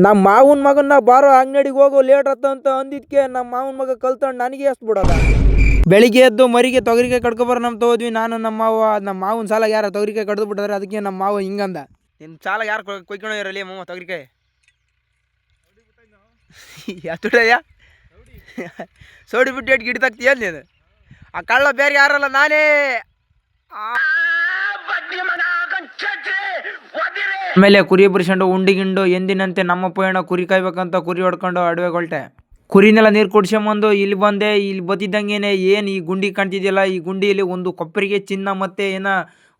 ನಮ್ಮ ಮಾವನ ಮಗನ್ನ ಬಾರೋ ಅಂಗಡಿಗೆ ಹೋಗೋ ಲೇಟ್ ಅಂತ ಅಂದಿದ್ಕೆ ನಮ್ಮ ಮಾವನ ಮಗ ಕಲ್ತಂಡು ನನಗೆ ಎಷ್ಟು ಬಿಡೋದ? ಬೆಳಿಗ್ಗೆ ಎದ್ದು ಮರಿಗೆ ತೊಗರಿಕಾಯಿ ಕಡ್ಕೊಬಾರ ನಮ್ಮ ತಗೋದ್ವಿ ನಾನು ನಮ್ಮ ಮಾವ ನಮ್ಮ ಮಾವನ ಸಾಲ ಯಾರ ತೊಗರಿಕಾಯಿ ಕಡ್ದು ಬಿಟ್ಟಿದ್ರೆ ಅದಕ್ಕೆ ನಮ್ಮ ಮಾವ ಹಿಂಗಂದ. ನಿನ್ನ ಸಾಲ ಯಾರು ಕೊಯ್ಕೊಂಡು ಇರಲಿ ಮಾವ ತೊಗರಿಕಾಯಿ? ಎತ್ತುಡಯ್ಯ ಸೋಡಿ ಬಿಟ್ಟು ಗಿಡ ಗಿಡ ನೀನು? ಆ ಕಳ್ಳ ಬೇರೆ ಯಾರಲ್ಲ, ನಾನೇ! ಆಮೇಲೆ ಕುರಿ ಬಿಡಿಸ್ಕೊಂಡು ಉಂಡಿ ಗಿಂಡು ಎಂದಿನಂತೆ ನಮ್ಮ ಪಯಣ ಕುರಿ ಕಾಯ್ಬೇಕಂತ ಕುರಿ ಹೊಡ್ಕೊಂಡು ಅಡವೆ ಹೊಲ್ಟೆ ಕುರಿನೆಲ್ಲ ನೀರು ಕುಡ್ಸ್ಕೊಂಬಂದು ಇಲ್ಲಿ ಬಂದೆ, ಇಲ್ಲಿ ಬತ್ತಿದ್ದಂಗೆನೆ ಏನು ಈ ಗುಂಡಿ ಕಾಣ್ತಿದೆಯಲ್ಲ, ಈ ಗುಂಡಿಯಲ್ಲಿ ಒಂದು ಕೊಪ್ಪರಿಗೆ ಚಿನ್ನ ಮತ್ತೆ ಏನ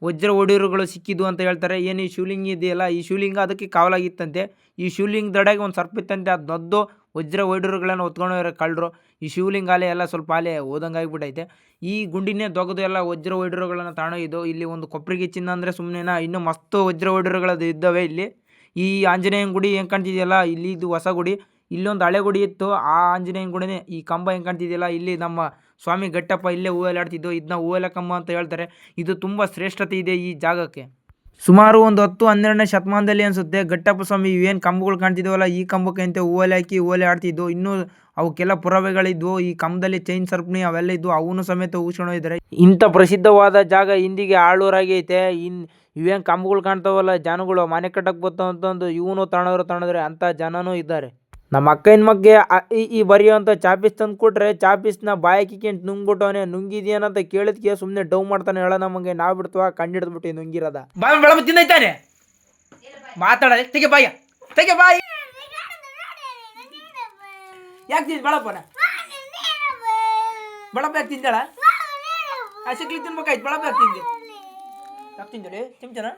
ವಜ್ರ ಒಡೀರುಗಳು ಸಿಕ್ಕಿದ್ದು ಅಂತ ಹೇಳ್ತಾರೆ. ಏನು ಈ ಶಿವಲಿಂಗ ಇದೆಯಲ್ಲ? ಈ ಶಿವಲಿಂಗ ಅದಕ್ಕೆ ಕಾವಲಾಗಿತ್ತಂತೆ. ಈ ಶಿವಲಿಂಗ ದಡಗೆ ಒಂದು ಸರ್ಪ ಇತ್ತಂತೆ ಅದು ನದ್ದು ವಜ್ರ ಒಡೀರುಗಳನ್ನು ಹೊತ್ಕೊಂಡು ಕಳ್ಳರು. ಈ ಶಿವಲಿಂಗ ಅಲೆ ಎಲ್ಲ ಸ್ವಲ್ಪ ಅಲೆ ಆಗಿಬಿಟ್ಟೈತೆ ಈ ಗುಂಡಿನೇ ದೊಗದು ಎಲ್ಲ ವಜ್ರ ಒಡೀರುಗಳನ್ನು ತಾಣೋಯಿದ್ದು ಇಲ್ಲಿ ಒಂದು ಕೊಪ್ಪರಿಗೆ ಚಿನ್ನ ಅಂದರೆ ಸುಮ್ಮನೆನಾ ಇನ್ನೂ ಮಸ್ತು ವಜ್ರ ಒಡೀರುಗಳದ್ದು ಇದ್ದಾವೆ ಇಲ್ಲಿ. ಈ ಆಂಜನೇಯನ ಗುಡಿ ಹೆಂಗೆ ಕಾಣ್ತಿದೆಯಲ್ಲ? ಇಲ್ಲಿ ಇದು ಹೊಸ ಗುಡಿ. ಇಲ್ಲೊಂದು ಹಳೆ ಗುಡಿ ಇತ್ತು. ಆ ಆಂಜನೇಯನ ಗುಡಿನೇ ಈ ಕಂಬ ಹೆಂಗೆ ಕಾಣ್ತಿದೆಯಲ್ಲ? ಇಲ್ಲಿ ನಮ್ಮ ಸ್ವಾಮಿ ಗಟ್ಟಪ್ಪ ಇಲ್ಲೇ ಹೂವೆಲಾಡ್ತಿದ್ದು ಇದನ್ನ ಹೂವೆಲಕಮ್ಮ ಅಂತ ಹೇಳ್ತಾರೆ. ಇದು ತುಂಬ ಶ್ರೇಷ್ಠತೆ ಇದೆ ಈ ಜಾಗಕ್ಕೆ. ಸುಮಾರು ಒಂದು ಹತ್ತು ಹನ್ನೆರಡನೇ ಶತಮಾನದಲ್ಲಿ ಅನಿಸುತ್ತೆ, ಗಟ್ಟಪ್ಪ ಸ್ವಾಮಿ ಇವೇನು ಕಂಬಗಳು ಕಾಣ್ತಿದ್ವಲ್ಲ, ಈ ಕಂಬಕ್ಕೆ ಅಂತ ಹೂವಲೆ ಹಾಕಿ ಹೂವಲೆ ಆಡ್ತಿದ್ದು ಇನ್ನೂ ಅವಕ್ಕೆಲ್ಲ ಪುರಾವೆಗಳಿದ್ವು, ಈ ಕಂಬದಲ್ಲಿ ಚೈನ್ ಸರ್ಪಣಿ ಅವೆಲ್ಲ ಇದ್ವು, ಅವನು ಸಮೇತ ಇದ್ದಾರೆ ಇಂಥ ಪ್ರಸಿದ್ಧವಾದ ಜಾಗ ಇಂದಿಗೆ ಆಳೂರಾಗೈತೆ ಇನ್ ಇವೇನು ಕಂಬಗಳು ಕಾಣ್ತಾವಲ್ಲ, ಜನಗಳು ಮನೆ ಕಟ್ಟಕ್ಕೆ ಬರ್ತಾವ ಅಂತಂದು ಇವನು ತಣದ್ರು ತಣದ್ರೆ ಅಂಥ ಜನನೂ ಇದ್ದಾರೆ. ನಮ್ಮ ಅಕ್ಕನ ಮಗ್ಗೆ ಈ ಈ ಬರೆಯುವಂಥ ಚಾಪೀಸ್ ತಂದು ಕೊಟ್ರೆ ಚಾಪೀಸ್ನ ಬಾಯಕಿಂತ ನುಂಗ್ಬಿಟ್ಟವನೇ ನುಂಗಿದ್ಯಾನಂತ ಕೇಳಿದ್ಕೆ ಸುಮ್ಮನೆ ಡೌ ಮಾಡ್ತಾನೆ, ಹೇಳ ನಮಗೆ, ನಾವು ಬಿಡ್ತವ? ಕಂಡಿಡ್ದ್ಬಿಟ್ಟು ನುಂಗಿರೋದ. ಬಾಯ್ ಬೆಳಗ್ಗೆ ತಿನ್ನೈತಾನೆ? ಮಾತಾಡ, ತೆಗೆ ಬಾಯ, ತೆಗೆ ಬಾಯಿ. ಯಾಕೆ ತಿಂದ್ ಬೆಳಪ್ಪನ ಬೆಳಪ್ಪ ಯಾಕೆ ತಿಂದಾಳ ಸಿಕ್ಲಿ ತಿನ್ಬೇಕಾಯ್ತು ಬೆಳಪ್ಪ ಯಾಕೆ ತಿಂದೆ ಯಾಕೆ ತಿಂದಳಿ ತಿಂತನ